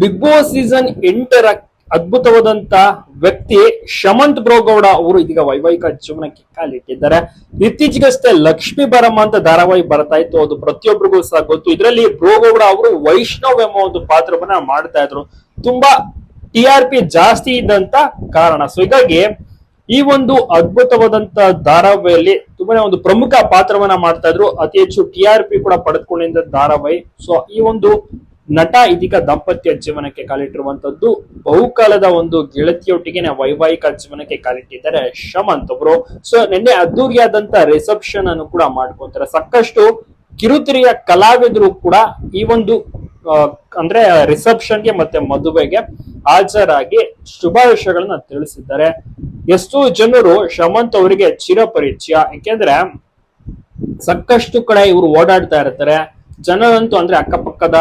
Big boss season ಎಂಟರ ಅದ್ಭುತವಾದಂತ ವ್ಯಕ್ತಿ ಶಮಂತ್ ಬ್ರೋಗೌಡ ಅವರು ಇದೀಗ ವೈವಾಹಿಕ ಜೀವನಕ್ಕೆ ಕಾಲಿಟ್ಟಿದ್ದಾರೆ. ಇತ್ತೀಚೆಗಷ್ಟೇ ಲಕ್ಷ್ಮಿ ಬರಮ್ಮ ಅಂತ ಧಾರಾವಾಹಿ ಬರ್ತಾ ಇತ್ತು. ಅದು ಪ್ರತಿಯೊಬ್ಬರಿಗೂ ಸಹ ಗೊತ್ತು. ಇದರಲ್ಲಿ ಬ್ರೋಗೌಡ ಅವರು ವೈಷ್ಣವ್ ಎಂಬ ಒಂದು ಪಾತ್ರವನ್ನ ಮಾಡ್ತಾ ಇದ್ರು. ತುಂಬಾ ಟಿ ಆರ್ ಪಿ ಜಾಸ್ತಿ ಇದ್ದಂತ ಕಾರಣ. ಸೊ ಹೀಗಾಗಿ ಈ ಒಂದು ಅದ್ಭುತವಾದಂತ ಧಾರಾವಾಹಿಯಲ್ಲಿ ತುಂಬಾನೇ ಒಂದು ಪ್ರಮುಖ ಪಾತ್ರವನ್ನ ಮಾಡ್ತಾ ಇದ್ರು. ಅತಿ ಹೆಚ್ಚು ಟಿ ಆರ್ ಪಿ ಕೂಡ ಪಡೆದುಕೊಂಡಿದ್ದ ಧಾರಾವಾಹಿ. ಸೊ ಈ ಒಂದು ನಟ ಇದೀಗ ದಾಂಪತ್ಯ ಜೀವನಕ್ಕೆ ಕಾಲಿಟ್ಟಿರುವಂತದ್ದು, ಬಹುಕಾಲದ ಒಂದು ಗೆಳತಿಯೊಟ್ಟಿಗೆ ವೈವಾಹಿಕ ಜೀವನಕ್ಕೆ ಕಾಲಿಟ್ಟಿದ್ದಾರೆ ಶಮಂತ್ ಅವರು ಸೊ ನಿನ್ನೆ ಅದ್ದೂರಿಯಾದಂತ ರಿಸೆಪ್ಷನ್ ಅನ್ನು ಕೂಡ ಮಾಡ್ಕೊಂತಾರೆ. ಸಾಕಷ್ಟು ಕಿರುತೆರೆಯ ಕಲಾವಿದರು ಕೂಡ ಈ ಒಂದು ಅಂದ್ರೆ ರಿಸೆಪ್ಷನ್ಗೆ ಮತ್ತೆ ಮದುವೆಗೆ ಹಾಜರಾಗಿ ಶುಭಾಶಯಗಳನ್ನ ತಿಳಿಸಿದ್ದಾರೆ. ಎಷ್ಟೋ ಜನರು ಶಮಂತ್ ಅವರಿಗೆ ಚಿರಪರಿಚಯ ಯಾಕೆಂದ್ರೆ ಸಾಕಷ್ಟು ಕಡೆ ಇವರು ಓಡಾಡ್ತಾ ಇರ್ತಾರೆ. ಜನರಂತೂ ಅಂದ್ರೆ ಅಕ್ಕಪಕ್ಕದ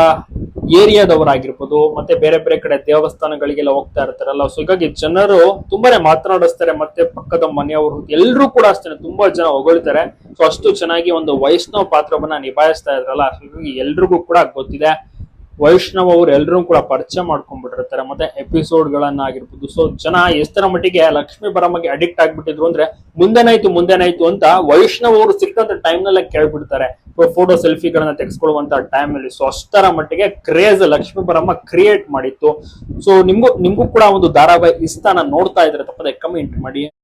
ಏರಿಯಾದವರಾಗಿರ್ಬೋದು, ಮತ್ತೆ ಬೇರೆ ಬೇರೆ ಕಡೆ ದೇವಸ್ಥಾನಗಳಿಗೆಲ್ಲ ಹೋಗ್ತಾ ಇರ್ತಾರಲ್ಲ ಸೊ ಹೀಗಾಗಿ ಜನರು ತುಂಬಾನೇ ಮಾತನಾಡಿಸ್ತಾರೆ, ಮತ್ತೆ ಪಕ್ಕದ ಮನೆಯವರು ಎಲ್ಲರೂ ಕೂಡ ಅಷ್ಟೇ, ತುಂಬಾ ಜನ ಹೊಗಳ್ತಾರೆ ಸೊ ಅಷ್ಟು ಚೆನ್ನಾಗಿ ಒಂದು ವೈಷ್ಣವ ಪಾತ್ರವನ್ನ ನಿಭಾಯಿಸ್ತಾ ಇದ್ರಲ್ಲ ಎಲ್ರಿಗೂ ಕೂಡ ಗೊತ್ತಿದೆ. ವೈಷ್ಣವ್ ಅವ್ರು ಎಲ್ಲರೂ ಕೂಡ ಪರಿಚಯ ಮಾಡ್ಕೊಂಡ್ಬಿಟ್ಟಿರ್ತಾರೆ. ಮತ್ತೆ ಎಪಿಸೋಡ್ ಗಳನ್ನ ಆಗಿರ್ಬೋದು ಸೊ ಜನ ಎಷ್ಟರ ಮಟ್ಟಿಗೆ ಲಕ್ಷ್ಮೀ ಬರಮ್ಮಗೆ ಅಡಿಕ್ಟ್ ಆಗ್ಬಿಟ್ಟಿದ್ರು ಅಂದ್ರೆ ಮುಂದೆನಾಯ್ತು ಮುಂದೆನಾಯ್ತು ಅಂತ ವೈಷ್ಣವ್ ಅವರು ಸಿಕ್ಕಂತ ಟೈಮ್ ನಲ್ಲೇ ಕೇಳ್ಬಿಡ್ತಾರೆ ಫೋಟೋ ಸೆಲ್ಫಿಗಳನ್ನ ತೆಗೆಸ್ಕೊಳ್ಳುವಂತ ಟೈಮ್ ಅಲ್ಲಿ ಸೊ ಅಷ್ಟರ ಮಟ್ಟಿಗೆ ಕ್ರೇಜ್ ಲಕ್ಷ್ಮೀ ಬರಮ್ಮ ಕ್ರಿಯೇಟ್ ಮಾಡಿತ್ತು. ಸೊ ನಿಮ್ಗೂ ನಿಮ್ಗೂ ಕೂಡ ಒಂದು ಧಾರಾವಾಹಿ ಇಸ್ತಾನ ನೋಡ್ತಾ ಇದ್ರೆ ತಪ್ಪದೆ ಕಮೆಂಟ್ ಮಾಡಿ.